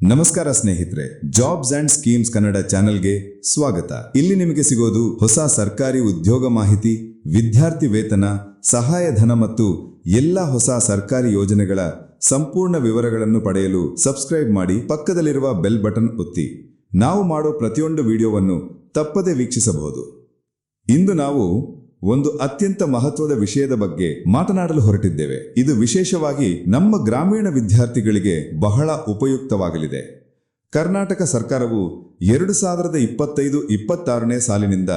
ನಮಸ್ಕಾರ ಸ್ನೇಹಿತರೆ jobs and schemes Kannada ಚಾನೆಲ್ಗೆ ಸ್ವಾಗತ. ಇಲ್ಲಿ ನಿಮಗೆ ಸಿಗೋದು ಹೊಸ ಸರ್ಕಾರಿ ಉದ್ಯೋಗ ಮಾಹಿತಿ, ವಿದ್ಯಾರ್ಥಿ ವೇತನ ಸಹಾಯಧನ ಮತ್ತು ಎಲ್ಲ ಹೊಸ ಸರ್ಕಾರಿ ಯೋಜನೆಗಳ ಸಂಪೂರ್ಣ ವಿವರಗಳನ್ನು ಪಡೆಯಲು ಸಬ್ಸ್ಕ್ರೈಬ್ ಮಾಡಿ ಪಕ್ಕದಲ್ಲಿರುವ ಬೆಲ್ ಬಟನ್ ಒತ್ತಿ. ನಾವು ಮಾಡೋ ಪ್ರತಿಯೊಂದು ವಿಡಿಯೋವನ್ನು ತಪ್ಪದೆ ವೀಕ್ಷಿಸಬಹುದು. ಇಂದು ನಾವು ಒಂದು ಅತ್ಯಂತ ಮಹತ್ವದ ವಿಷಯದ ಬಗ್ಗೆ ಮಾತನಾಡಲು ಹೊರಟಿದ್ದೇವೆ. ಇದು ವಿಶೇಷವಾಗಿ ನಮ್ಮ ಗ್ರಾಮೀಣ ವಿದ್ಯಾರ್ಥಿಗಳಿಗೆ ಬಹಳ ಉಪಯುಕ್ತವಾಗಲಿದೆ. ಕರ್ನಾಟಕ ಸರ್ಕಾರವು ಎರಡು ಸಾವಿರದ ಇಪ್ಪತ್ತೈದು ಇಪ್ಪತ್ತಾರನೇ ಸಾಲಿನಿಂದ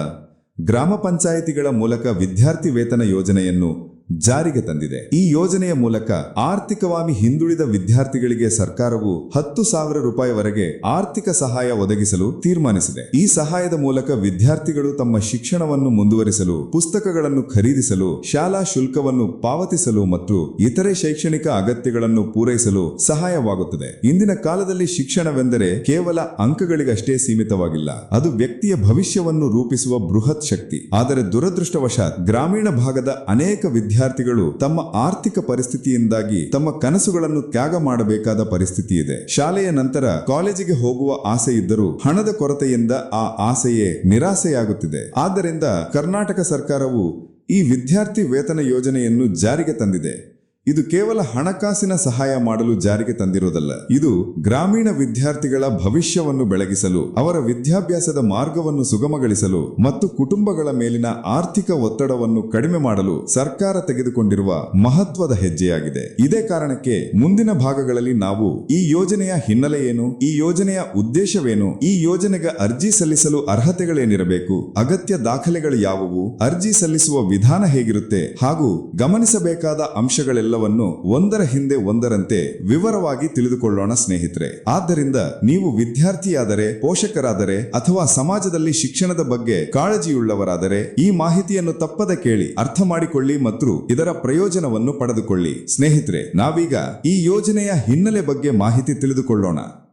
ಗ್ರಾಮ ಪಂಚಾಯಿತಿಗಳ ಮೂಲಕ ವಿದ್ಯಾರ್ಥಿ ವೇತನ ಯೋಜನೆಯನ್ನು ಜಾರಿಗೆ ತಂದಿದೆ. ಈ ಯೋಜನೆಯ ಮೂಲಕ ಆರ್ಥಿಕವಾಗಿ ಹಿಂದುಳಿದ ವಿದ್ಯಾರ್ಥಿಗಳಿಗೆ ಸರ್ಕಾರವು ಹತ್ತು ಸಾವಿರ ರೂಪಾಯಿವರೆಗೆ ಆರ್ಥಿಕ ಸಹಾಯ ಒದಗಿಸಲು ತೀರ್ಮಾನಿಸಿದೆ. ಈ ಸಹಾಯದ ಮೂಲಕ ವಿದ್ಯಾರ್ಥಿಗಳು ತಮ್ಮ ಶಿಕ್ಷಣವನ್ನು ಮುಂದುವರಿಸಲು, ಪುಸ್ತಕಗಳನ್ನು ಖರೀದಿಸಲು, ಶಾಲಾ ಶುಲ್ಕವನ್ನು ಪಾವತಿಸಲು ಮತ್ತು ಇತರೆ ಶೈಕ್ಷಣಿಕ ಅಗತ್ಯಗಳನ್ನು ಪೂರೈಸಲು ಸಹಾಯವಾಗುತ್ತದೆ. ಇಂದಿನ ಕಾಲದಲ್ಲಿ ಶಿಕ್ಷಣವೆಂದರೆ ಕೇವಲ ಅಂಕಗಳಿಗಷ್ಟೇ ಸೀಮಿತವಾಗಿಲ್ಲ. ಅದು ವ್ಯಕ್ತಿಯ ಭವಿಷ್ಯವನ್ನು ರೂಪಿಸುವ ಬೃಹತ್ ಶಕ್ತಿ. ಆದರೆ ದುರದೃಷ್ಟವಶಾತ್ ಗ್ರಾಮೀಣ ಭಾಗದ ಅನೇಕ ವಿದ್ಯಾರ್ಥಿಗಳು ತಮ್ಮ ಆರ್ಥಿಕ ಪರಿಸ್ಥಿತಿಯಿಂದಾಗಿ ತಮ್ಮ ಕನಸುಗಳನ್ನು ತ್ಯಾಗ ಮಾಡಬೇಕಾದ ಪರಿಸ್ಥಿತಿ ಇದೆ ಶಾಲೆಯ ನಂತರ ಕಾಲೇಜಿಗೆ ಹೋಗುವ ಆಸೆ ಇದ್ದರೂ ಹಣದ ಕೊರತೆಯಿಂದ ಆ ಆಸೆಯೇ ನಿರಾಸೆಯಾಗುತ್ತಿದೆ. ಆದ್ದರಿಂದ ಕರ್ನಾಟಕ ಸರ್ಕಾರವು ಈ ವಿದ್ಯಾರ್ಥಿ ವೇತನ ಯೋಜನೆಯನ್ನು ಜಾರಿಗೆ ತಂದಿದೆ. ಇದು ಕೇವಲ ಹಣಕಾಸಿನ ಸಹಾಯ ಮಾಡಲು ಜಾರಿಗೆ ತಂದಿರುವುದಲ್ಲ ಇದು ಗ್ರಾಮೀಣ ವಿದ್ಯಾರ್ಥಿಗಳ ಭವಿಷ್ಯವನ್ನು ಬೆಳಗಿಸಲು, ಅವರ ವಿದ್ಯಾಭ್ಯಾಸದ ಮಾರ್ಗವನ್ನು ಸುಗಮಗೊಳಿಸಲು ಮತ್ತು ಕುಟುಂಬಗಳ ಮೇಲಿನ ಆರ್ಥಿಕ ಒತ್ತಡವನ್ನು ಕಡಿಮೆ ಮಾಡಲು ಸರ್ಕಾರ ತೆಗೆದುಕೊಂಡಿರುವ ಮಹತ್ವದ ಹೆಜ್ಜೆಯಾಗಿದೆ. ಇದೇ ಕಾರಣಕ್ಕೆ ಮುಂದಿನ ಭಾಗಗಳಲ್ಲಿ ನಾವು ಈ ಯೋಜನೆಯ ಹಿನ್ನೆಲೆ ಏನು, ಈ ಯೋಜನೆಯ ಉದ್ದೇಶವೇನು, ಈ ಯೋಜನೆಗೆ ಅರ್ಜಿ ಸಲ್ಲಿಸಲು ಅರ್ಹತೆಗಳೇನಿರಬೇಕು, ಅಗತ್ಯ ದಾಖಲೆಗಳು ಯಾವುವು, ಅರ್ಜಿ ಸಲ್ಲಿಸುವ ವಿಧಾನ ಹೇಗಿರುತ್ತೆ ಹಾಗೂ ಗಮನಿಸಬೇಕಾದ ಅಂಶಗಳೆಲ್ಲವನ್ನು ಒಂದರ ಹಿಂದೆ ಒಂದರಂತೆ ವಿವರವಾಗಿ ತಿಳಿದುಕೊಳ್ಳೋಣ ಸ್ನೇಹಿತರೆ. ಆದ್ದರಿಂದ ನೀವು ವಿದ್ಯಾರ್ಥಿಯಾದರೆ, ಪೋಷಕರಾದರೆ ಅಥವಾ ಸಮಾಜದಲ್ಲಿ ಶಿಕ್ಷಣದ ಬಗ್ಗೆ ಕಾಳಜಿಯುಳ್ಳವರಾದರೆ ಈ ಮಾಹಿತಿಯನ್ನು ತಪ್ಪದ ಕೇಳಿ ಅರ್ಥ ಮಾಡಿಕೊಳ್ಳಿ ಮತ್ತು ಇದರ ಪ್ರಯೋಜನವನ್ನು ಪಡೆದುಕೊಳ್ಳಿ. ಸ್ನೇಹಿತರೆ, ನಾವೀಗ ಈ ಯೋಜನೆಯ ಹಿನ್ನೆಲೆ ಬಗ್ಗೆ ಮಾಹಿತಿ ತಿಳಿದುಕೊಳ್ಳೋಣ.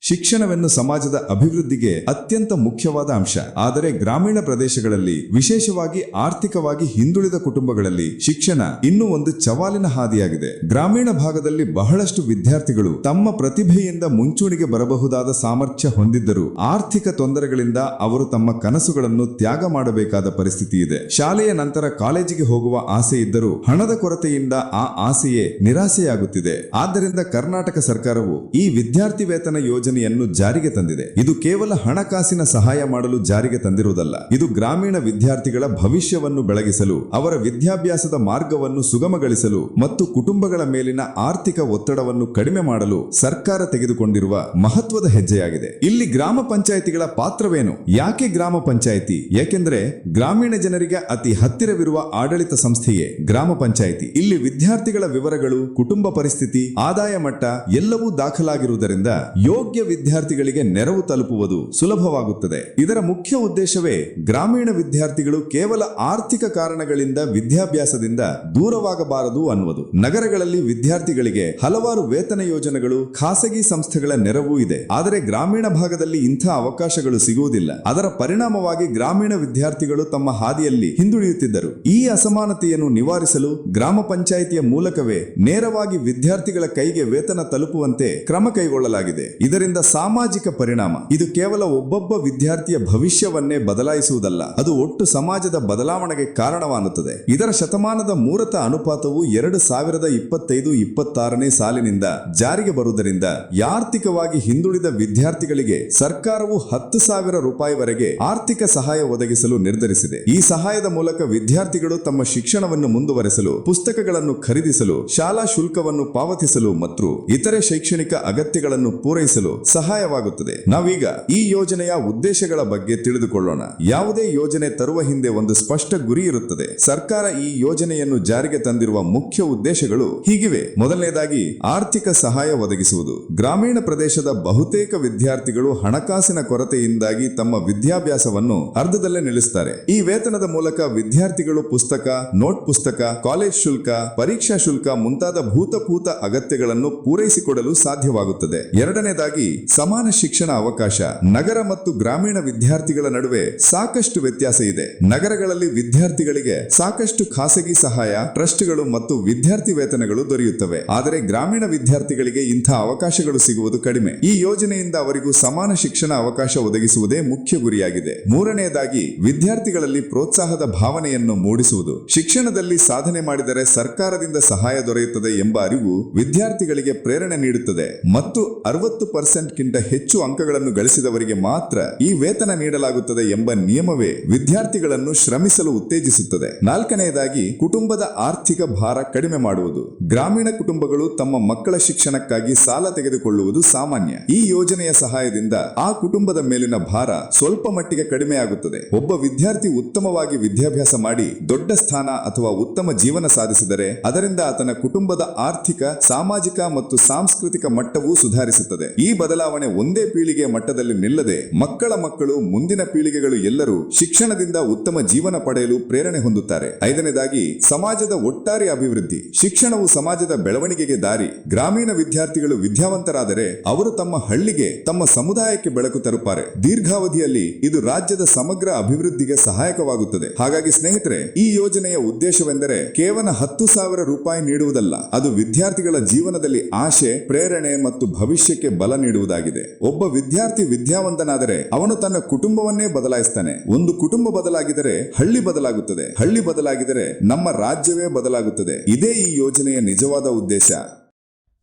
ಶಿಕ್ಷಣವೆನ್ನು ಸಮಾಜದ ಅಭಿವೃದ್ಧಿಗೆ ಅತ್ಯಂತ ಮುಖ್ಯವಾದ ಅಂಶ. ಆದರೆ ಗ್ರಾಮೀಣ ಪ್ರದೇಶಗಳಲ್ಲಿ, ವಿಶೇಷವಾಗಿ ಆರ್ಥಿಕವಾಗಿ ಹಿಂದುಳಿದ ಕುಟುಂಬಗಳಲ್ಲಿ, ಶಿಕ್ಷಣ ಇನ್ನೂ ಒಂದು ಚವಾಲಿನ ಹಾದಿಯಾಗಿದೆ. ಗ್ರಾಮೀಣ ಭಾಗದಲ್ಲಿ ಬಹಳಷ್ಟು ವಿದ್ಯಾರ್ಥಿಗಳು ತಮ್ಮ ಪ್ರತಿಭೆಯಿಂದ ಮುಂಚೂಣಿಗೆ ಬರಬಹುದಾದ ಸಾಮರ್ಥ್ಯ ಹೊಂದಿದ್ದರೂ, ಆರ್ಥಿಕ ತೊಂದರೆಗಳಿಂದ ಅವರು ತಮ್ಮ ಕನಸುಗಳನ್ನು ತ್ಯಾಗ ಮಾಡಬೇಕಾದ ಪರಿಸ್ಥಿತಿ ಇದೆ. ಶಾಲೆಯ ನಂತರ ಕಾಲೇಜಿಗೆ ಹೋಗುವ ಆಸೆ ಇದ್ದರೂ, ಹಣದ ಕೊರತೆಯಿಂದ ಆ ಆಸೆಯೇ ನಿರಾಸೆಯಾಗುತ್ತಿದೆ. ಆದ್ದರಿಂದ ಕರ್ನಾಟಕ ಸರ್ಕಾರವು ಈ ವಿದ್ಯಾರ್ಥಿ ವೇತನ ಯೋಜನೆಯನ್ನು ಜಾರಿಗೆ ತಂದಿದೆ. ಇದು ಕೇವಲ ಹಣಕಾಸಿನ ಸಹಾಯ ಮಾಡಲು ಜಾರಿಗೆ ತಂದಿರುವುದಲ್ಲ. ಇದು ಗ್ರಾಮೀಣ ವಿದ್ಯಾರ್ಥಿಗಳ ಭವಿಷ್ಯವನ್ನು ಬೆಳಗಿಸಲು, ಅವರ ವಿದ್ಯಾಭ್ಯಾಸದ ಮಾರ್ಗವನ್ನು ಸುಗಮಗೊಳಿಸಲು ಮತ್ತು ಕುಟುಂಬಗಳ ಮೇಲಿನ ಆರ್ಥಿಕ ಒತ್ತಡವನ್ನು ಕಡಿಮೆ ಮಾಡಲು ಸರ್ಕಾರ ತೆಗೆದುಕೊಂಡಿರುವ ಮಹತ್ವದ ಹೆಜ್ಜೆಯಾಗಿದೆ. ಇಲ್ಲಿ ಗ್ರಾಮ ಪಂಚಾಯಿತಿಗಳ ಪಾತ್ರವೇನು? ಯಾಕೆ ಗ್ರಾಮ ಪಂಚಾಯಿತಿ? ಏಕೆಂದರೆ ಗ್ರಾಮೀಣ ಜನರಿಗೆ ಅತಿ ಹತ್ತಿರವಿರುವ ಆಡಳಿತ ಸಂಸ್ಥೆಯೇ ಗ್ರಾಮ ಪಂಚಾಯಿತಿ. ಇಲ್ಲಿ ವಿದ್ಯಾರ್ಥಿಗಳ ವಿವರಗಳು, ಕುಟುಂಬ ಪರಿಸ್ಥಿತಿ, ಆದಾಯ ಮಟ್ಟ ಎಲ್ಲವೂ ದಾಖಲಾಗಿರುವುದರಿಂದ ಯೋಗ್ಯ ವಿದ್ಯಾರ್ಥಿಗಳಿಗೆ ನೆರವು ತಲುಪುವುದು ಸುಲಭವಾಗುತ್ತದೆ. ಇದರ ಮುಖ್ಯ ಉದ್ದೇಶವೇ ಗ್ರಾಮೀಣ ವಿದ್ಯಾರ್ಥಿಗಳು ಕೇವಲ ಆರ್ಥಿಕ ಕಾರಣಗಳಿಂದ ವಿದ್ಯಾಭ್ಯಾಸದಿಂದ ದೂರವಾಗಬಾರದು ಅನ್ನುವುದು. ನಗರಗಳಲ್ಲಿ ವಿದ್ಯಾರ್ಥಿಗಳಿಗೆ ಹಲವಾರು ವೇತನ ಯೋಜನೆಗಳು, ಖಾಸಗಿ ಸಂಸ್ಥೆಗಳ ನೆರವು ಇದೆ. ಆದರೆ ಗ್ರಾಮೀಣ ಭಾಗದಲ್ಲಿ ಇಂಥ ಅವಕಾಶಗಳು ಸಿಗುವುದಿಲ್ಲ. ಅದರ ಪರಿಣಾಮವಾಗಿ ಗ್ರಾಮೀಣ ವಿದ್ಯಾರ್ಥಿಗಳು ತಮ್ಮ ಹಾದಿಯಲ್ಲಿ ಹಿಂದುಳಿಯುತ್ತಿದ್ದರು. ಈ ಅಸಮಾನತೆಯನ್ನು ನಿವಾರಿಸಲು ಗ್ರಾಮ ಪಂಚಾಯಿತಿಯ ಮೂಲಕವೇ ನೇರವಾಗಿ ವಿದ್ಯಾರ್ಥಿಗಳ ಕೈಗೆ ವೇತನ ತಲುಪುವಂತೆ ಕ್ರಮ ಕೈಗೊಳ್ಳಲಾಗಿದೆ. ಇದರಿಂದ ಸಾಮಾಜಿಕ ಪರಿಣಾಮ. ಇದು ಕೇವಲ ಒಬ್ಬೊಬ್ಬ ವಿದ್ಯಾರ್ಥಿಯ ಭವಿಷ್ಯವನ್ನೇ ಬದಲಾಯಿಸುವುದಲ್ಲ, ಅದು ಒಟ್ಟು ಸಮಾಜದ ಬದಲಾವಣೆಗೆ ಕಾರಣವಾಗುತ್ತದೆ. ಇದರ ಶತಮಾನದ ಮೂರತ ಅನುಪಾತವು ಎರಡು ಸಾವಿರದ ಇಪ್ಪತ್ತೈದು ಇಪ್ಪತ್ತಾರನೇ ಸಾಲಿನಿಂದ ಜಾರಿಗೆ ಬರುವುದರಿಂದ ಆರ್ಥಿಕವಾಗಿ ಹಿಂದುಳಿದ ವಿದ್ಯಾರ್ಥಿಗಳಿಗೆ ಸರ್ಕಾರವು ಹತ್ತು ಸಾವಿರ ರೂಪಾಯಿವರೆಗೆ ಆರ್ಥಿಕ ಸಹಾಯ ಒದಗಿಸಲು ನಿರ್ಧರಿಸಿದೆ. ಈ ಸಹಾಯದ ಮೂಲಕ ವಿದ್ಯಾರ್ಥಿಗಳು ತಮ್ಮ ಶಿಕ್ಷಣವನ್ನು ಮುಂದುವರೆಸಲು, ಪುಸ್ತಕಗಳನ್ನು ಖರೀದಿಸಲು, ಶಾಲಾ ಶುಲ್ಕವನ್ನು ಪಾವತಿಸಲು ಮತ್ತು ಇತರೆ ಶೈಕ್ಷಣಿಕ ಅಗತ್ಯಗಳನ್ನು ಪೂರೈಸಲು ಸಹಾಯವಾಗುತ್ತದೆ. ನಾವೀಗ ಈ ಯೋಜನೆಯ ಉದ್ದೇಶಗಳ ಬಗ್ಗೆ ತಿಳಿದುಕೊಳ್ಳೋಣ. ಯಾವುದೇ ಯೋಜನೆ ತರುವ ಹಿಂದೆ ಒಂದು ಸ್ಪಷ್ಟ ಗುರಿ ಇರುತ್ತದೆ. ಸರ್ಕಾರ ಈ ಯೋಜನೆಯನ್ನು ಜಾರಿಗೆ ತಂದಿರುವ ಮುಖ್ಯ ಉದ್ದೇಶಗಳು ಹೀಗಿವೆ. ಮೊದಲನೇದಾಗಿ, ಆರ್ಥಿಕ ಸಹಾಯ ಒದಗಿಸುವುದು. ಗ್ರಾಮೀಣ ಪ್ರದೇಶದ ಬಹುತೇಕ ವಿದ್ಯಾರ್ಥಿಗಳು ಹಣಕಾಸಿನ ಕೊರತೆಯಿಂದಾಗಿ ತಮ್ಮ ವಿದ್ಯಾಭ್ಯಾಸವನ್ನು ಅರ್ಧದಲ್ಲೇ ನಿಲ್ಲಿಸುತ್ತಾರೆ ಈ ವೇತನದ ಮೂಲಕ ವಿದ್ಯಾರ್ಥಿಗಳು ಪುಸ್ತಕ, ನೋಟ್ ಪುಸ್ತಕ, ಕಾಲೇಜ್ ಶುಲ್ಕ, ಪರೀಕ್ಷಾ ಶುಲ್ಕ ಮುಂತಾದ ಭೂತಪೂತ ಅಗತ್ಯಗಳನ್ನು ಪೂರೈಸಿಕೊಡಲು ಸಾಧ್ಯವಾಗುತ್ತದೆ. ಎರಡನೇದಾಗಿ ಸಮಾನ ಶಿಕ್ಷಣ ಅವಕಾಶ, ನಗರ ಮತ್ತು ಗ್ರಾಮೀಣ ವಿದ್ಯಾರ್ಥಿಗಳ ನಡುವೆ ಸಾಕಷ್ಟು ವ್ಯತ್ಯಾಸ ಇದೆ. ನಗರಗಳಲ್ಲಿ ವಿದ್ಯಾರ್ಥಿಗಳಿಗೆ ಸಾಕಷ್ಟು ಖಾಸಗಿ ಸಹಾಯ, ಟ್ರಸ್ಟ್ಗಳು ಮತ್ತು ವಿದ್ಯಾರ್ಥಿ ವೇತನಗಳು ದೊರೆಯುತ್ತವೆ. ಆದರೆ ಗ್ರಾಮೀಣ ವಿದ್ಯಾರ್ಥಿಗಳಿಗೆ ಇಂಥ ಅವಕಾಶಗಳು ಸಿಗುವುದು ಕಡಿಮೆ. ಈ ಯೋಜನೆಯಿಂದ ಅವರಿಗೂ ಸಮಾನ ಶಿಕ್ಷಣ ಅವಕಾಶ ಒದಗಿಸುವುದೇ ಮುಖ್ಯ ಗುರಿಯಾಗಿದೆ. ಮೂರನೆಯದಾಗಿ ವಿದ್ಯಾರ್ಥಿಗಳಲ್ಲಿ ಪ್ರೋತ್ಸಾಹದ ಭಾವನೆಯನ್ನು ಮೂಡಿಸುವುದು. ಶಿಕ್ಷಣದಲ್ಲಿ ಸಾಧನೆ ಮಾಡಿದರೆ ಸರ್ಕಾರದಿಂದ ಸಹಾಯ ದೊರೆಯುತ್ತದೆ ಎಂಬ ಅರಿವು ವಿದ್ಯಾರ್ಥಿಗಳಿಗೆ ಪ್ರೇರಣೆ ನೀಡುತ್ತದೆ. ಮತ್ತು ಅರವತ್ತು ಪರ್ಸೆಂಟ್ಗಿಂತ ಹೆಚ್ಚು ಅಂಕಗಳನ್ನು ಗಳಿಸಿದವರಿಗೆ ಮಾತ್ರ ಈ ವೇತನ ನೀಡಲಾಗುತ್ತದೆ ಎಂಬ ನಿಯಮವೇ ವಿದ್ಯಾರ್ಥಿಗಳನ್ನು ಶ್ರಮಿಸಲು ಉತ್ತೇಜಿಸುತ್ತದೆ. ನಾಲ್ಕನೆಯದಾಗಿ ಕುಟುಂಬದ ಆರ್ಥಿಕ ಭಾರ ಕಡಿಮೆ ಮಾಡುವುದು. ಗ್ರಾಮೀಣ ಕುಟುಂಬಗಳು ತಮ್ಮ ಮಕ್ಕಳ ಶಿಕ್ಷಣಕ್ಕಾಗಿ ಸಾಲ ತೆಗೆದುಕೊಳ್ಳುವುದು ಸಾಮಾನ್ಯ. ಈ ಯೋಜನೆಯ ಸಹಾಯದಿಂದ ಆ ಕುಟುಂಬದ ಮೇಲಿನ ಭಾರ ಸ್ವಲ್ಪ ಮಟ್ಟಿಗೆ ಕಡಿಮೆಯಾಗುತ್ತದೆ. ಒಬ್ಬ ವಿದ್ಯಾರ್ಥಿ ಉತ್ತಮವಾಗಿ ವಿದ್ಯಾಭ್ಯಾಸ ಮಾಡಿ ದೊಡ್ಡ ಸ್ಥಾನ ಅಥವಾ ಉತ್ತಮ ಜೀವನ ಸಾಧಿಸಿದರೆ ಅದರಿಂದ ಆತನ ಕುಟುಂಬದ ಆರ್ಥಿಕ, ಸಾಮಾಜಿಕ ಮತ್ತು ಸಾಂಸ್ಕೃತಿಕ ಮಟ್ಟವೂ ಸುಧಾರಿಸುತ್ತದೆ. ಈ ಬದಲಾವಣೆ ಒಂದೇ ಪೀಳಿಗೆಯ ಮಟ್ಟದಲ್ಲಿ ನಿಲ್ಲದೆ ಮಕ್ಕಳ ಮಕ್ಕಳು ಮುಂದಿನ ಪೀಳಿಗೆಗಳು ಎಲ್ಲರೂ ಶಿಕ್ಷಣದಿಂದ ಉತ್ತಮ ಜೀವನ ಪಡೆಯಲು ಪ್ರೇರಣೆ ಹೊಂದುತ್ತಾರೆ. ಐದನೇದಾಗಿ, ಸಮಾಜದ ಒಟ್ಟಾರೆ ಅಭಿವೃದ್ಧಿ. ಶಿಕ್ಷಣವು ಸಮಾಜದ ಬೆಳವಣಿಗೆಗೆ ದಾರಿ. ಗ್ರಾಮೀಣ ವಿದ್ಯಾರ್ಥಿಗಳು ವಿದ್ಯಾವಂತರಾದರೆ ಅವರು ತಮ್ಮ ಹಳ್ಳಿಗೆ, ತಮ್ಮ ಸಮುದಾಯಕ್ಕೆ ಬೆಳಕು ತರುತ್ತಾರೆ. ದೀರ್ಘಾವಧಿಯಲ್ಲಿ ಇದು ರಾಜ್ಯದ ಸಮಗ್ರ ಅಭಿವೃದ್ಧಿಗೆ ಸಹಾಯಕವಾಗುತ್ತದೆ. ಹಾಗಾಗಿ ಸ್ನೇಹಿತರೆ, ಈ ಯೋಜನೆಯ ಉದ್ದೇಶವೆಂದರೆ ಕೇವಲ ಹತ್ತು ಸಾವಿರ ರೂಪಾಯಿ ನೀಡುವುದಲ್ಲ, ಅದು ವಿದ್ಯಾರ್ಥಿಗಳ ಜೀವನದಲ್ಲಿ ಆಶೆ, ಪ್ರೇರಣೆ ಮತ್ತು ಭವಿಷ್ಯಕ್ಕೆ ಬಲ ನೀಡುವುದಾಗಿದೆ. ಒಬ್ಬ ವಿದ್ಯಾರ್ಥಿ ವಿದ್ಯಾವಂತನಾದರೆ ಅವನು ತನ್ನ ಕುಟುಂಬವನ್ನೇ ಬದಲಾಯಿಸ್ತಾನೆ. ಒಂದು ಕುಟುಂಬ ಬದಲಾಗಿದರೆ ಹಳ್ಳಿ ಬದಲಾಗುತ್ತದೆ. ಹಳ್ಳಿ ಬದಲಾಗಿದರೆ ನಮ್ಮ ರಾಜ್ಯವೇ ಬದಲಾಗುತ್ತದೆ. ಇದೇ ಈ ಯೋಜನೆಯ ನಿಜವಾದ ಉದ್ದೇಶ.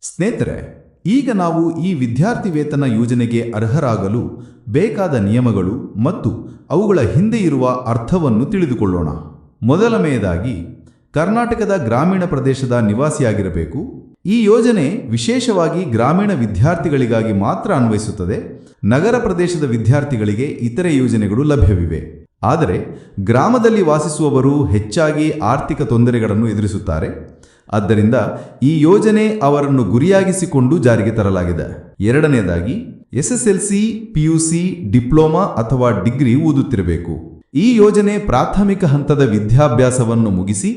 ಸ್ನೇಹಿತರೆ, ಈಗ ನಾವು ಈ ವಿದ್ಯಾರ್ಥಿ ವೇತನ ಯೋಜನೆಗೆ ಅರ್ಹರಾಗಲು ಬೇಕಾದ ನಿಯಮಗಳು ಮತ್ತು ಅವುಗಳ ಹಿಂದೆ ಇರುವ ಅರ್ಥವನ್ನು ತಿಳಿದುಕೊಳ್ಳೋಣ. ಮೊದಲನೆಯದಾಗಿ, ಕರ್ನಾಟಕದ ಗ್ರಾಮೀಣ ಪ್ರದೇಶದ ನಿವಾಸಿಯಾಗಿರಬೇಕು. ಈ ಯೋಜನೆ ವಿಶೇಷವಾಗಿ ಗ್ರಾಮೀಣ ವಿದ್ಯಾರ್ಥಿಗಳಿಗಾಗಿ ಮಾತ್ರ ಅನ್ವಯಿಸುತ್ತದೆ. ನಗರ ಪ್ರದೇಶದ ವಿದ್ಯಾರ್ಥಿಗಳಿಗೆ ಇತರೆ ಯೋಜನೆಗಳು ಲಭ್ಯವಿವೆ. ಆದರೆ ಗ್ರಾಮದಲ್ಲಿ ವಾಸಿಸುವವರು ಹೆಚ್ಚಾಗಿ ಆರ್ಥಿಕ ತೊಂದರೆಗಳನ್ನು ಎದುರಿಸುತ್ತಾರೆ. ಆದ್ದರಿಂದ ಈ ಯೋಜನೆ ಅವರನ್ನು ಗುರಿಯಾಗಿಸಿಕೊಂಡು ಜಾರಿಗೆ ತರಲಾಗಿದೆ. ಎರಡನೆಯದಾಗಿ ಎಸ್ಎಸ್ಎಲ್ಸಿ ಪಿಯುಸಿ ಡಿಪ್ಲೊಮಾ ಅಥವಾ ಡಿಗ್ರಿ ಓದುತ್ತಿರಬೇಕು. ಈ ಯೋಜನೆ ಪ್ರಾಥಮಿಕ ಹಂತದ ವಿದ್ಯಾಭ್ಯಾಸವನ್ನು ಮುಗಿಸಿ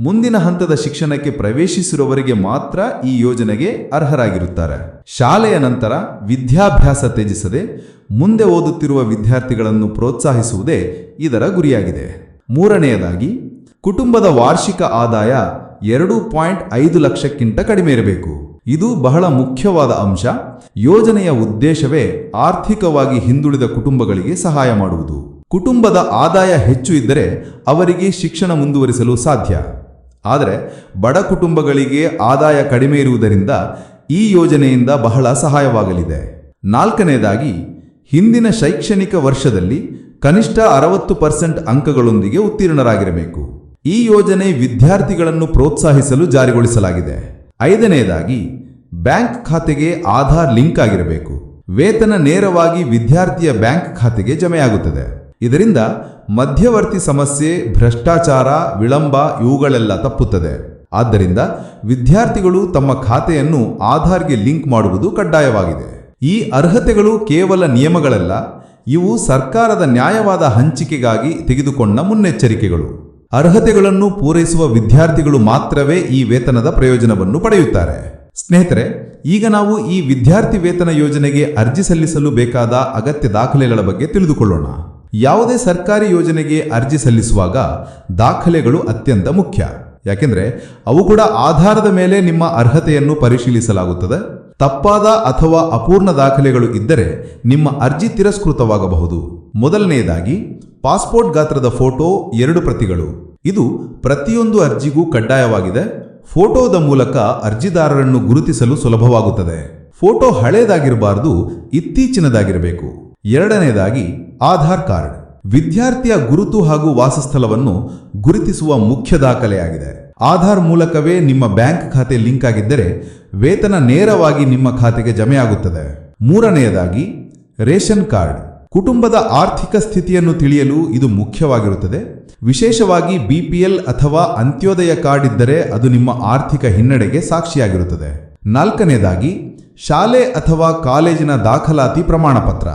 ಮುಂದಿನ ಹಂತದ ಶಿಕ್ಷಣಕ್ಕೆ ಪ್ರವೇಶಿಸಿರುವವರಿಗೆ ಮಾತ್ರ ಈ ಯೋಜನೆಗೆ ಅರ್ಹರಾಗಿರುತ್ತಾರೆ. ಶಾಲೆಯ ನಂತರ ವಿದ್ಯಾಭ್ಯಾಸ ತ್ಯಜಿಸದೆ ಮುಂದೆ ಓದುತ್ತಿರುವ ವಿದ್ಯಾರ್ಥಿಗಳನ್ನು ಪ್ರೋತ್ಸಾಹಿಸುವುದೇ ಇದರ ಗುರಿಯಾಗಿದೆ. ಮೂರನೆಯದಾಗಿ, ಕುಟುಂಬದ ವಾರ್ಷಿಕ ಆದಾಯ ಎರಡು ಪಾಯಿಂಟ್ ಐದು ಲಕ್ಷಕ್ಕಿಂತ ಕಡಿಮೆ ಇರಬೇಕು. ಇದು ಬಹಳ ಮುಖ್ಯವಾದ ಅಂಶ. ಯೋಜನೆಯ ಉದ್ದೇಶವೇ ಆರ್ಥಿಕವಾಗಿ ಹಿಂದುಳಿದ ಕುಟುಂಬಗಳಿಗೆ ಸಹಾಯ ಮಾಡುವುದು. ಕುಟುಂಬದ ಆದಾಯ ಹೆಚ್ಚು ಇದ್ದರೆ ಅವರಿಗೆ ಶಿಕ್ಷಣ ಮುಂದುವರಿಸಲು ಸಾಧ್ಯ. ಆದರೆ ಬಡ ಕುಟುಂಬಗಳಿಗೆ ಆದಾಯ ಕಡಿಮೆ ಇರುವುದರಿಂದ ಈ ಯೋಜನೆಯಿಂದ ಬಹಳ ಸಹಾಯವಾಗಲಿದೆ. ನಾಲ್ಕನೆಯದಾಗಿ ಹಿಂದಿನ ಶೈಕ್ಷಣಿಕ ವರ್ಷದಲ್ಲಿ ಕನಿಷ್ಠ ಅರವತ್ತು ಪರ್ಸೆಂಟ್ ಅಂಕಗಳೊಂದಿಗೆ ಉತ್ತೀರ್ಣರಾಗಿರಬೇಕು. ಈ ಯೋಜನೆ ವಿದ್ಯಾರ್ಥಿಗಳನ್ನು ಪ್ರೋತ್ಸಾಹಿಸಲು ಜಾರಿಗೊಳಿಸಲಾಗಿದೆ. ಐದನೆಯದಾಗಿ ಬ್ಯಾಂಕ್ ಖಾತೆಗೆ ಆಧಾರ್ ಲಿಂಕ್ ಆಗಿರಬೇಕು. ವೇತನ ನೇರವಾಗಿ ವಿದ್ಯಾರ್ಥಿಯ ಬ್ಯಾಂಕ್ ಖಾತೆಗೆ ಜಮೆಯಾಗುತ್ತದೆ. ಇದರಿಂದ ಮಧ್ಯವರ್ತಿ ಸಮಸ್ಯೆ, ಭ್ರಷ್ಟಾಚಾರ, ವಿಳಂಬ ಇವುಗಳೆಲ್ಲ ತಪ್ಪುತ್ತದೆ. ಆದ್ದರಿಂದ ವಿದ್ಯಾರ್ಥಿಗಳು ತಮ್ಮ ಖಾತೆಯನ್ನು ಆಧಾರ್ಗೆ ಲಿಂಕ್ ಮಾಡುವುದು ಕಡ್ಡಾಯವಾಗಿದೆ. ಈ ಅರ್ಹತೆಗಳು ಕೇವಲ ನಿಯಮಗಳಲ್ಲ, ಇವು ಸರ್ಕಾರದ ನ್ಯಾಯವಾದ ಹಂಚಿಕೆಗಾಗಿ ತೆಗೆದುಕೊಂಡ ಮುನ್ನೆಚ್ಚರಿಕೆಗಳು. ಅರ್ಹತೆಗಳನ್ನು ಪೂರೈಸುವ ವಿದ್ಯಾರ್ಥಿಗಳು ಮಾತ್ರವೇ ಈ ವೇತನದ ಪ್ರಯೋಜನವನ್ನು ಪಡೆಯುತ್ತಾರೆ. ಸ್ನೇಹಿತರೆ, ಈಗ ನಾವು ಈ ವಿದ್ಯಾರ್ಥಿ ವೇತನ ಯೋಜನೆಗೆ ಅರ್ಜಿ ಸಲ್ಲಿಸಲು ಬೇಕಾದ ಅಗತ್ಯ ದಾಖಲೆಗಳ ಬಗ್ಗೆ ತಿಳಿದುಕೊಳ್ಳೋಣ. ಯಾವುದೇ ಸರ್ಕಾರಿ ಯೋಜನೆಗೆ ಅರ್ಜಿ ಸಲ್ಲಿಸುವಾಗ ದಾಖಲೆಗಳು ಅತ್ಯಂತ ಮುಖ್ಯ. ಯಾಕೆಂದರೆ ಅವು ಕೂಡ ಆಧಾರದ ಮೇಲೆ ನಿಮ್ಮ ಅರ್ಹತೆಯನ್ನು ಪರಿಶೀಲಿಸಲಾಗುತ್ತದೆ. ತಪ್ಪಾದ ಅಥವಾ ಅಪೂರ್ಣ ದಾಖಲೆಗಳು ಇದ್ದರೆ ನಿಮ್ಮ ಅರ್ಜಿ ತಿರಸ್ಕೃತವಾಗಬಹುದು. ಮೊದಲನೆಯದಾಗಿ, ಪಾಸ್ಪೋರ್ಟ್ ಗಾತ್ರದ ಫೋಟೋ ಎರಡು ಪ್ರತಿಗಳು. ಇದು ಪ್ರತಿಯೊಂದು ಅರ್ಜಿಗೂ ಕಡ್ಡಾಯವಾಗಿದೆ. ಫೋಟೋದ ಮೂಲಕ ಅರ್ಜಿದಾರರನ್ನು ಗುರುತಿಸಲು ಸುಲಭವಾಗುತ್ತದೆ. ಫೋಟೋ ಹಳೆಯದಾಗಿರಬಾರದು ಇತ್ತೀಚಿನದಾಗಿರಬೇಕು. ಎರಡನೇದಾಗಿ ಆಧಾರ್ ಕಾರ್ಡ್. ವಿದ್ಯಾರ್ಥಿಯ ಗುರುತು ಹಾಗೂ ವಾಸಸ್ಥಳವನ್ನು ಗುರುತಿಸುವ ಮುಖ್ಯ ದಾಖಲೆಯಾಗಿದೆ. ಆಧಾರ್ ಮೂಲಕವೇ ನಿಮ್ಮ ಬ್ಯಾಂಕ್ ಖಾತೆ ಲಿಂಕ್ ಆಗಿದ್ದರೆ ವೇತನ ನೇರವಾಗಿ ನಿಮ್ಮ ಖಾತೆಗೆ ಜಮೆಯಾಗುತ್ತದೆ. ಮೂರನೆಯದಾಗಿ ರೇಷನ್ ಕಾರ್ಡ್. ಕುಟುಂಬದ ಆರ್ಥಿಕ ಸ್ಥಿತಿಯನ್ನು ತಿಳಿಯಲು ಇದು ಮುಖ್ಯವಾಗಿರುತ್ತದೆ. ವಿಶೇಷವಾಗಿ ಬಿಪಿಎಲ್ ಅಥವಾ ಅಂತ್ಯೋದಯ ಕಾರ್ಡ್ ಇದ್ದರೆ ಅದು ನಿಮ್ಮ ಆರ್ಥಿಕ ಹಿನ್ನಡೆಗೆ ಸಾಕ್ಷಿಯಾಗಿರುತ್ತದೆ. ನಾಲ್ಕನೇದಾಗಿ ಶಾಲೆ ಅಥವಾ ಕಾಲೇಜಿನ ದಾಖಲಾತಿ ಪ್ರಮಾಣಪತ್ರ.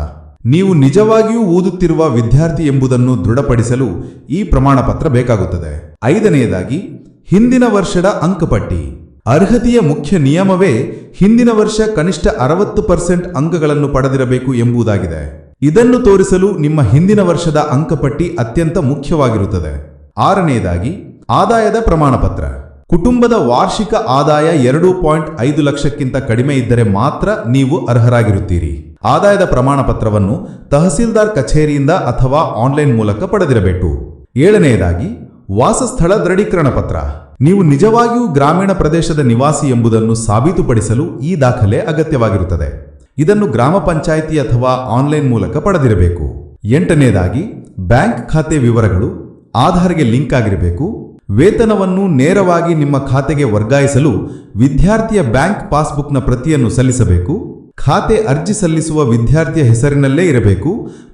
ನೀವು ನಿಜವಾಗಿಯೂ ಓದುತ್ತಿರುವ ವಿದ್ಯಾರ್ಥಿ ಎಂಬುದನ್ನು ದೃಢಪಡಿಸಲು ಈ ಪ್ರಮಾಣಪತ್ರ ಬೇಕಾಗುತ್ತದೆ. ಐದನೆಯದಾಗಿ, ಹಿಂದಿನ ವರ್ಷದ ಅಂಕಪಟ್ಟಿ. ಅರ್ಹತೆಯ ಮುಖ್ಯ ನಿಯಮವೇ ಹಿಂದಿನ ವರ್ಷ ಕನಿಷ್ಠ ಅರವತ್ತು ಪರ್ಸೆಂಟ್ ಅಂಕಗಳನ್ನು ಪಡೆದಿರಬೇಕು ಎಂಬುದಾಗಿದೆ. ಇದನ್ನು ತೋರಿಸಲು ನಿಮ್ಮ ಹಿಂದಿನ ವರ್ಷದ ಅಂಕಪಟ್ಟಿ ಅತ್ಯಂತ ಮುಖ್ಯವಾಗಿರುತ್ತದೆ. ಆರನೆಯದಾಗಿ, ಆದಾಯದ ಪ್ರಮಾಣಪತ್ರ. ಕುಟುಂಬದ ವಾರ್ಷಿಕ ಆದಾಯ ಎರಡು ಪಾಯಿಂಟ್ ಐದು ಲಕ್ಷಕ್ಕಿಂತ ಕಡಿಮೆ ಇದ್ದರೆ ಮಾತ್ರ ನೀವು ಅರ್ಹರಾಗಿರುತ್ತೀರಿ. ಆದಾಯದ ಪ್ರಮಾಣಪತ್ರವನ್ನು ತಹಸೀಲ್ದಾರ್ ಕಚೇರಿಯಿಂದ ಅಥವಾ ಆನ್ಲೈನ್ ಮೂಲಕ ಪಡೆದಿರಬೇಕು. ಏಳನೆಯದಾಗಿ, ವಾಸಸ್ಥಳ ದೃಢೀಕರಣ ಪತ್ರ. ನೀವು ನಿಜವಾಗಿಯೂ ಗ್ರಾಮೀಣ ಪ್ರದೇಶದ ನಿವಾಸಿ ಎಂಬುದನ್ನು ಸಾಬೀತುಪಡಿಸಲು ಈ ದಾಖಲೆ ಅಗತ್ಯವಾಗಿರುತ್ತದೆ. ಇದನ್ನು ಗ್ರಾಮ ಪಂಚಾಯಿತಿ ಅಥವಾ ಆನ್ಲೈನ್ ಮೂಲಕ ಪಡೆದಿರಬೇಕು. ಎಂಟನೆಯದಾಗಿ, ಬ್ಯಾಂಕ್ ಖಾತೆ ವಿವರಗಳು, ಆಧಾರ್ಗೆ ಲಿಂಕ್ ಆಗಿರಬೇಕು. ವೇತನವನ್ನು ನೇರವಾಗಿ ನಿಮ್ಮ ಖಾತೆಗೆ ವರ್ಗಾಯಿಸಲು ವಿದ್ಯಾರ್ಥಿಯ ಬ್ಯಾಂಕ್ ಪಾಸ್ಬುಕ್ನ ಪ್ರತಿಯನ್ನು ಸಲ್ಲಿಸಬೇಕು. ಖಾತೆ ಅರ್ಜಿ ಸಲ್ಲಿಸುವ ವಿದ್ಯಾರ್ಥಿಯ ಹೆಸರಿನಲ್ಲೇ ಇರಬೇಕು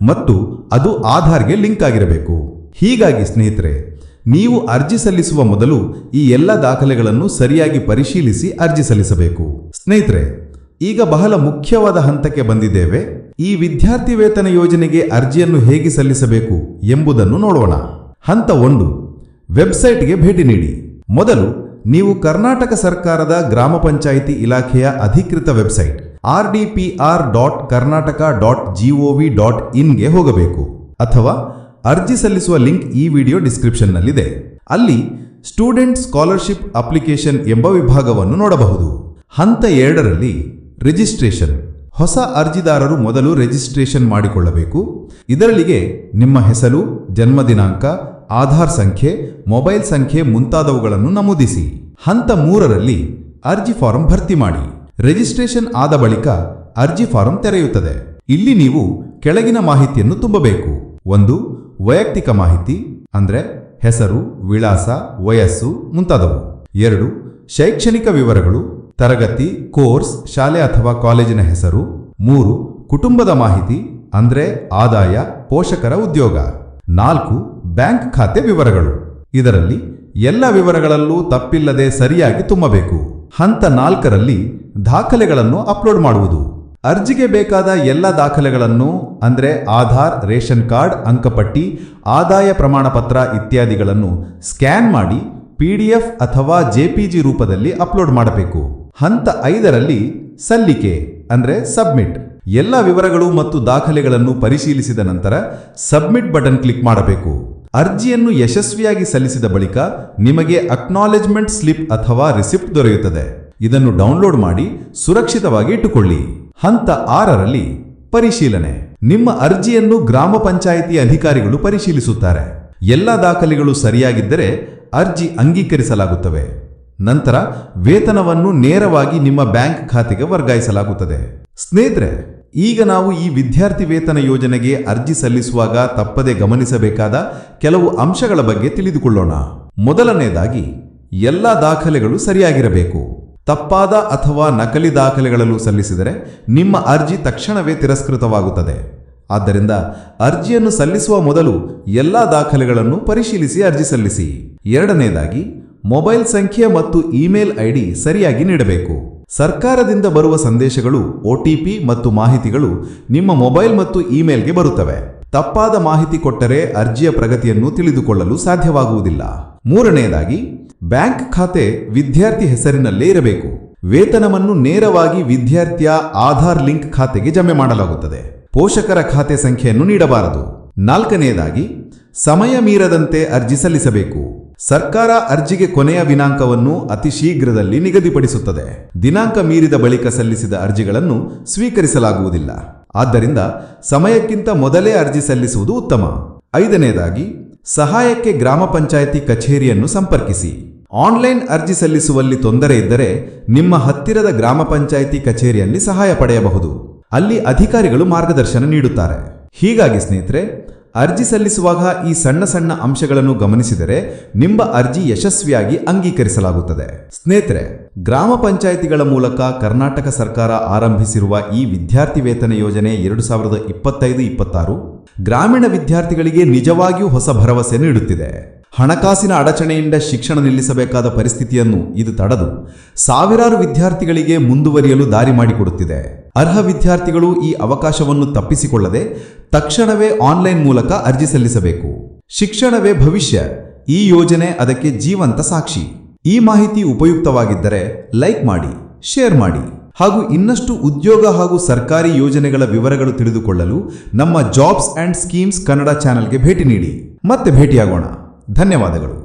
ಮತ್ತು ಅದು ಆಧಾರ್ಗೆ ಲಿಂಕ್ ಆಗಿರಬೇಕು. ಹೀಗಾಗಿ ಸ್ನೇಹಿತರೆ, ನೀವು ಅರ್ಜಿ ಸಲ್ಲಿಸುವ ಮೊದಲು ಈ ಎಲ್ಲ ದಾಖಲೆಗಳನ್ನು ಸರಿಯಾಗಿ ಪರಿಶೀಲಿಸಿ ಅರ್ಜಿ ಸಲ್ಲಿಸಬೇಕು. ಸ್ನೇಹಿತರೆ, ಈಗ ಬಹಳ ಮುಖ್ಯವಾದ ಹಂತಕ್ಕೆ ಬಂದಿದ್ದೇವೆ. ಈ ವಿದ್ಯಾರ್ಥಿ ವೇತನ ಯೋಜನೆಗೆ ಅರ್ಜಿಯನ್ನು ಹೇಗೆ ಸಲ್ಲಿಸಬೇಕು ಎಂಬುದನ್ನು ನೋಡೋಣ. ಹಂತ ಒಂದು, ವೆಬ್ಸೈಟ್ಗೆ ಭೇಟಿ ನೀಡಿ. ಮೊದಲು, ನೀವು ಕರ್ನಾಟಕ ಸರ್ಕಾರದ ಗ್ರಾಮ ಪಂಚಾಯಿತಿ ಇಲಾಖೆಯ ಅಧಿಕೃತ website. R D P R dot Karnataka dot G O V dot ಇನ್ಗೆ ಹೋಗಬೇಕು ಅಥವಾ ಅರ್ಜಿ ಸಲ್ಲಿಸುವ ಲಿಂಕ್ ಈ ವಿಡಿಯೋ ಡಿಸ್ಕ್ರಿಪ್ಷನ್ನಲ್ಲಿದೆ. ಅಲ್ಲಿ ಸ್ಟೂಡೆಂಟ್ ಸ್ಕಾಲರ್ಶಿಪ್ ಅಪ್ಲಿಕೇಶನ್ ಎಂಬ ವಿಭಾಗವನ್ನು ನೋಡಬಹುದು. ಹಂತ ಎರಡರಲ್ಲಿ ರಿಜಿಸ್ಟ್ರೇಷನ್. ಹೊಸ ಅರ್ಜಿದಾರರು ಮೊದಲು ರಿಜಿಸ್ಟ್ರೇಷನ್ ಮಾಡಿಕೊಳ್ಳಬೇಕು. ಇದರಲ್ಲಿಗೆ ನಿಮ್ಮ ಹೆಸರು, ಜನ್ಮ ದಿನಾಂಕ, ಆಧಾರ್ ಸಂಖ್ಯೆ, ಮೊಬೈಲ್ ಸಂಖ್ಯೆ ಮುಂತಾದವುಗಳನ್ನು ನಮೂದಿಸಿ. ಹಂತ ಮೂರರಲ್ಲಿ ಅರ್ಜಿ ಫಾರಂ ಭರ್ತಿ ಮಾಡಿ. ರಿಜಿಸ್ಟ್ರೇಷನ್ ಆದ ಬಳಿಕ ಅರ್ಜಿ ಫಾರಂ ತೆರೆಯುತ್ತದೆ. ಇಲ್ಲಿ ನೀವು ಕೆಳಗಿನ ಮಾಹಿತಿಯನ್ನು ತುಂಬಬೇಕು. ಒಂದು, ವೈಯಕ್ತಿಕ ಮಾಹಿತಿ, ಅಂದರೆ ಹೆಸರು, ವಿಳಾಸ, ವಯಸ್ಸು ಮುಂತಾದವು. ಎರಡು, ಶೈಕ್ಷಣಿಕ ವಿವರಗಳು, ತರಗತಿ, ಕೋರ್ಸ್, ಶಾಲೆ ಅಥವಾ ಕಾಲೇಜಿನ ಹೆಸರು. ಮೂರು, ಕುಟುಂಬದ ಮಾಹಿತಿ, ಅಂದರೆ ಆದಾಯ, ಪೋಷಕರ ಉದ್ಯೋಗ. ನಾಲ್ಕು, ಬ್ಯಾಂಕ್ ಖಾತೆ ವಿವರಗಳು. ಇದರಲ್ಲಿ ಎಲ್ಲ ವಿವರಗಳಲ್ಲೂ ತಪ್ಪಿಲ್ಲದೆ ಸರಿಯಾಗಿ ತುಂಬಬೇಕು. ಹಂತ ನಾಲ್ಕರಲ್ಲಿ ದಾಖಲೆಗಳನ್ನು ಅಪ್ಲೋಡ್ ಮಾಡುವುದು. ಅರ್ಜಿಗೆ ಬೇಕಾದ ಎಲ್ಲ ದಾಖಲೆಗಳನ್ನು, ಅಂದರೆ ಆಧಾರ್, ರೇಷನ್ ಕಾರ್ಡ್, ಅಂಕಪಟ್ಟಿ, ಆದಾಯ ಪ್ರಮಾಣಪತ್ರ ಇತ್ಯಾದಿಗಳನ್ನು ಸ್ಕ್ಯಾನ್ ಮಾಡಿ ಪಿಡಿಎಫ್ ಅಥವಾ ಜೆಪಿಜಿ ರೂಪದಲ್ಲಿ ಅಪ್ಲೋಡ್ ಮಾಡಬೇಕು. ಹಂತ ಐದರಲ್ಲಿ ಸಲ್ಲಿಕೆ, ಅಂದರೆ ಸಬ್ಮಿಟ್. ಎಲ್ಲ ವಿವರಗಳು ಮತ್ತು ದಾಖಲೆಗಳನ್ನು ಪರಿಶೀಲಿಸಿದ ನಂತರ ಸಬ್ಮಿಟ್ ಬಟನ್ ಕ್ಲಿಕ್ ಮಾಡಬೇಕು. ಅರ್ಜಿಯನ್ನು ಯಶಸ್ವಿಯಾಗಿ ಸಲ್ಲಿಸಿದ ಬಳಿಕ ನಿಮಗೆ ಅಕ್ನಾಲೆಜ್ಮೆಂಟ್ ಸ್ಲಿಪ್ ಅಥವಾ ರಿಸಿಪ್ಟ್ ದೊರೆಯುತ್ತದೆ. ಇದನ್ನು ಡೌನ್ಲೋಡ್ ಮಾಡಿ ಸುರಕ್ಷಿತವಾಗಿ ಇಟ್ಟುಕೊಳ್ಳಿ. ಹಂತ ಆರರಲ್ಲಿ ಪರಿಶೀಲನೆ. ನಿಮ್ಮ ಅರ್ಜಿಯನ್ನು ಗ್ರಾಮ ಪಂಚಾಯಿತಿ ಅಧಿಕಾರಿಗಳು ಪರಿಶೀಲಿಸುತ್ತಾರೆ. ಎಲ್ಲ ದಾಖಲೆಗಳು ಸರಿಯಾಗಿದ್ದರೆ ಅರ್ಜಿ ಅಂಗೀಕರಿಸಲಾಗುತ್ತವೆ. ನಂತರ ವೇತನವನ್ನು ನೇರವಾಗಿ ನಿಮ್ಮ ಬ್ಯಾಂಕ್ ಖಾತೆಗೆ ವರ್ಗಾಯಿಸಲಾಗುತ್ತದೆ. ಸ್ನೇಹಿತರೆ ಈಗ ನಾವು ಈ ವಿದ್ಯಾರ್ಥಿ ವೇತನ ಯೋಜನೆಗೆ ಅರ್ಜಿ ಸಲ್ಲಿಸುವಾಗ ತಪ್ಪದೆ ಗಮನಿಸಬೇಕಾದ ಕೆಲವು ಅಂಶಗಳ ಬಗ್ಗೆ ತಿಳಿದುಕೊಳ್ಳೋಣ. ಮೊದಲನೆಯದಾಗಿ ಎಲ್ಲ ದಾಖಲೆಗಳು ಸರಿಯಾಗಿರಬೇಕು. ತಪ್ಪಾದ ಅಥವಾ ನಕಲಿ ದಾಖಲೆಗಳಲ್ಲೂ ಸಲ್ಲಿಸಿದರೆ ನಿಮ್ಮ ಅರ್ಜಿ ತಕ್ಷಣವೇ ತಿರಸ್ಕೃತವಾಗುತ್ತದೆ. ಆದ್ದರಿಂದ ಅರ್ಜಿಯನ್ನು ಸಲ್ಲಿಸುವ ಮೊದಲು ಎಲ್ಲ ದಾಖಲೆಗಳನ್ನು ಪರಿಶೀಲಿಸಿ ಅರ್ಜಿ ಸಲ್ಲಿಸಿ. ಎರಡನೆಯದಾಗಿ ಮೊಬೈಲ್ ಸಂಖ್ಯೆ ಮತ್ತು ಇಮೇಲ್ ಐಡಿ ಸರಿಯಾಗಿ ನೀಡಬೇಕು. ಸರ್ಕಾರದಿಂದ ಬರುವ ಸಂದೇಶಗಳು ಒಟಿಪಿ ಮತ್ತು ಮಾಹಿತಿಗಳು ನಿಮ್ಮ ಮೊಬೈಲ್ ಮತ್ತು ಇಮೇಲ್ಗೆ ಬರುತ್ತವೆ. ತಪ್ಪಾದ ಮಾಹಿತಿ ಕೊಟ್ಟರೆ ಅರ್ಜಿಯ ಪ್ರಗತಿಯನ್ನು ತಿಳಿದುಕೊಳ್ಳಲು ಸಾಧ್ಯವಾಗುವುದಿಲ್ಲ. ಮೂರನೆಯದಾಗಿ ಬ್ಯಾಂಕ್ ಖಾತೆ ವಿದ್ಯಾರ್ಥಿ ಹೆಸರಿನಲ್ಲೇ ಇರಬೇಕು. ವೇತನವನ್ನು ನೇರವಾಗಿ ವಿದ್ಯಾರ್ಥಿಯ ಆಧಾರ್ ಲಿಂಕ್ ಖಾತೆಗೆ ಜಮೆ ಮಾಡಲಾಗುತ್ತದೆ. ಪೋಷಕರ ಖಾತೆ ಸಂಖ್ಯೆಯನ್ನು ನೀಡಬಾರದು. ನಾಲ್ಕನೆಯದಾಗಿ ಸಮಯ ಮೀರದಂತೆ ಅರ್ಜಿ ಸಲ್ಲಿಸಬೇಕು. ಸರ್ಕಾರ ಅರ್ಜಿಗೆ ಕೊನೆಯ ದಿನಾಂಕವನ್ನು ಅತಿ ಶೀಘ್ರದಲ್ಲಿ ನಿಗದಿಪಡಿಸುತ್ತದೆ. ದಿನಾಂಕ ಮೀರಿದ ಬಳಿಕ ಸಲ್ಲಿಸಿದ ಅರ್ಜಿಗಳನ್ನು ಸ್ವೀಕರಿಸಲಾಗುವುದಿಲ್ಲ. ಆದ್ದರಿಂದ ಸಮಯಕ್ಕಿಂತ ಮೊದಲೇ ಅರ್ಜಿ ಸಲ್ಲಿಸುವುದು ಉತ್ತಮ. ಐದನೇದಾಗಿ, ಸಹಾಯಕ್ಕೆ ಗ್ರಾಮ ಪಂಚಾಯಿತಿ ಕಚೇರಿಯನ್ನು ಸಂಪರ್ಕಿಸಿ. ಆನ್ಲೈನ್ ಅರ್ಜಿ ಸಲ್ಲಿಸುವಲ್ಲಿ ತೊಂದರೆ ಇದ್ದರೆ ನಿಮ್ಮ ಹತ್ತಿರದ ಗ್ರಾಮ ಪಂಚಾಯಿತಿ ಕಚೇರಿಯಲ್ಲಿ ಸಹಾಯ ಪಡೆಯಬಹುದು. ಅಲ್ಲಿ ಅಧಿಕಾರಿಗಳು ಮಾರ್ಗದರ್ಶನ ನೀಡುತ್ತಾರೆ. ಹೀಗಾಗಿ ಸ್ನೇಹಿತರೆ ಅರ್ಜಿ ಸಲ್ಲಿಸುವಾಗ ಈ ಸಣ್ಣ ಸಣ್ಣ ಅಂಶಗಳನ್ನು ಗಮನಿಸಿದರೆ ನಿಮ್ಮ ಅರ್ಜಿ ಯಶಸ್ವಿಯಾಗಿ ಅಂಗೀಕರಿಸಲಾಗುತ್ತದೆ. ಸ್ನೇಹಿತರೆ, ಗ್ರಾಮ ಪಂಚಾಯಿತಿಗಳ ಮೂಲಕ ಕರ್ನಾಟಕ ಸರ್ಕಾರ ಆರಂಭಿಸಿರುವ ಈ ವಿದ್ಯಾರ್ಥಿ ವೇತನ ಯೋಜನೆ ಎರಡು ಸಾವಿರದ ಇಪ್ಪತ್ತೈದು, ಇಪ್ಪತ್ತಾರು ಗ್ರಾಮೀಣ ವಿದ್ಯಾರ್ಥಿಗಳಿಗೆ ನಿಜವಾಗಿಯೂ ಹೊಸ ಭರವಸೆ ನೀಡುತ್ತಿದೆ. ಹಣಕಾಸಿನ ಅಡಚಣೆಯಿಂದ ಶಿಕ್ಷಣ ನಿಲ್ಲಿಸಬೇಕಾದ ಪರಿಸ್ಥಿತಿಯನ್ನು ಇದು ತಡೆದು ಸಾವಿರಾರು ವಿದ್ಯಾರ್ಥಿಗಳಿಗೆ ಮುಂದುವರಿಯಲು ದಾರಿ ಮಾಡಿಕೊಡುತ್ತಿದೆ. ಅರ್ಹ ವಿದ್ಯಾರ್ಥಿಗಳು ಈ ಅವಕಾಶವನ್ನು ತಪ್ಪಿಸಿಕೊಳ್ಳದೆ ತಕ್ಷಣವೇ ಆನ್ಲೈನ್ ಮೂಲಕ ಅರ್ಜಿ ಸಲ್ಲಿಸಬೇಕು. ಶಿಕ್ಷಣವೇ ಭವಿಷ್ಯ, ಈ ಯೋಜನೆ ಅದಕ್ಕೆ ಜೀವಂತ ಸಾಕ್ಷಿ. ಈ ಮಾಹಿತಿ ಉಪಯುಕ್ತವಾಗಿದ್ದರೆ ಲೈಕ್ ಮಾಡಿ, ಶೇರ್ ಮಾಡಿ. ಹಾಗೂ ಇನ್ನಷ್ಟು ಉದ್ಯೋಗ ಹಾಗೂ ಸರ್ಕಾರಿ ಯೋಜನೆಗಳ ವಿವರಗಳು ತಿಳಿದುಕೊಳ್ಳಲು ನಮ್ಮ ಜಾಬ್ಸ್ ಅಂಡ್ ಸ್ಕೀಮ್ಸ್ ಕನ್ನಡ ಚಾನೆಲ್ಗೆ ಭೇಟಿ ನೀಡಿ. ಮತ್ತೆ ಭೇಟಿಯಾಗೋಣ. ಧನ್ಯವಾದಗಳು.